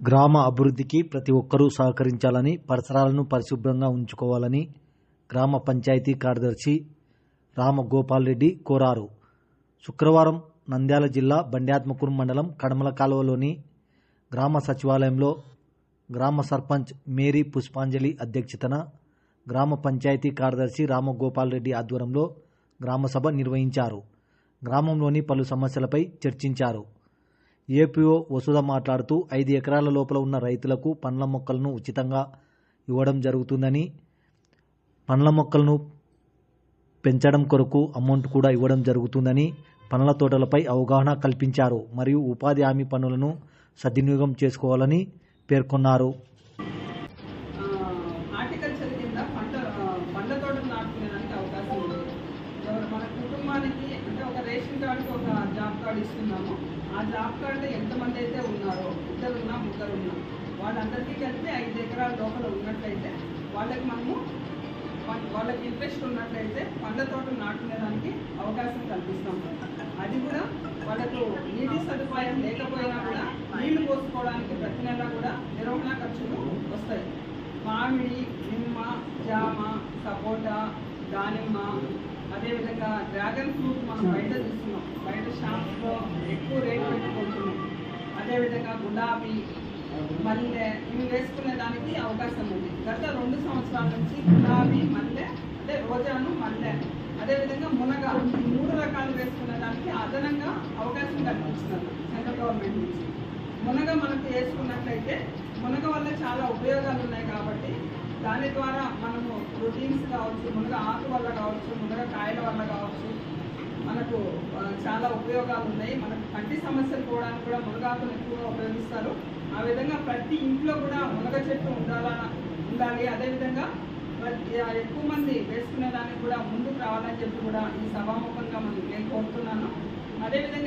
గ్రామ అభివృద్ధికి ప్రతి ఒక్కరూ సహకరించాలని పరిసరాలను పరిశుభ్రంగా ఉంచుకోవాలని గ్రామ పంచాయతీ కార్యదర్శి రామగోపాల్ రెడ్డి కోరారు. శుక్రవారం నంద్యాల జిల్లా బండ్యాత్మకూరు మండలం కడమల కాలువలోని గ్రామ సచివాలయంలో గ్రామ సర్పంచ్ మేరీ పుష్పాంజలి అధ్యక్షతన గ్రామ పంచాయతీ కార్యదర్శి రామగోపాల్ రెడ్డి ఆధ్వర్యంలో గ్రామసభ నిర్వహించారు. గ్రామంలోని పలు సమస్యలపై చర్చించారు. ఏపీఓ వసుధ మాట్లాడుతూ ఐదు ఎకరాల లోపల ఉన్న రైతులకు పండ్ల మొక్కలను ఉచితంగా ఇవ్వడం జరుగుతుందని పండ్ల మొక్కలను పెంచడం కొరకు అమౌంట్ కూడా ఇవ్వడం జరుగుతుందని పండ్ల తోటలపై అవగాహన కల్పించారు మరియు ఉపాధి హామీ పనులను సద్వినియోగం చేసుకోవాలని పేర్కొన్నారు. హార్టికల్చర్ కింద పంట పండ్ల తోటలు నాటుకునేదానికి అవకాశం ఉంది. మన కుటుంబానికి అంటే ఒక రేషన్ కార్డుకి ఒక కార్డు ఇస్తున్నాము ఆ జాబ్ కార్డులో ఎంతమంది అయితే ఉన్నారో ఇద్దరు ఉన్నా ముగ్గురు ఉన్నా వాళ్ళందరికీ కలిపి ఐదు ఎకరాల లోపల ఉన్నట్లయితే వాళ్ళకి మనము వాళ్ళకి ఇంట్రెస్ట్ ఉన్నట్లయితే పండ్ల తోటలు నాటుకునేదానికి అవకాశం కల్పిస్తాం అది కూడా వాళ్ళకు నీటి సదుపాయం లేకపోయినా కూడా నీళ్ళు పోసుకోవడానికి ప్రతి నెల కూడా నిర్వహణ ఖర్చులు వస్తాయి. మామిడి నిమ్మ జామ సపోటా దానిమ్మ డ్రాగన్ ఫ్రూట్ మనం బయట చూస్తున్నాం. బయట షాప్స్లో ఎక్కువ రేట్ పెట్టుకుంటున్నాం అదేవిధంగా గులాబీ మల్లె ఇవి వేసుకునే దానికి అవకాశం ఉంది. గత రెండు సంవత్సరాల నుంచి గులాబీ మల్లె అంటే రోజాను మల్లె అదేవిధంగా మునగ ఈ మూడు రకాలు వేసుకునే దానికి అదనంగా అవకాశం కల్పించినారు సెంట్రల్ గవర్నమెంట్ నుంచి. మునగ మనకు వేసుకున్నట్లయితే మునగ వల్ల చాలా ఉపయోగాలు దాని ద్వారా మనము ప్రోటీన్స్ కావచ్చు మునగ ఆకు వల్ల కావచ్చు మునగ కాయల వల్ల కావచ్చు మనకు చాలా ఉపయోగాలు ఉన్నాయి. మనకు కంటి సమస్యలు పోవడానికి కూడా మునగాకును ఎక్కువగా ఉపయోగిస్తారు. ఆ విధంగా ప్రతి ఇంట్లో కూడా మునగ చెట్టు ఉండాల ఉండాలి. అదేవిధంగా ప్రతి ఎక్కువ మంది వేసుకునే దానికి కూడా ముందుకు రావాలని చెప్పి కూడా ఈ సభాముఖంగా మనం నేను కోరుతున్నాను. అదేవిధంగా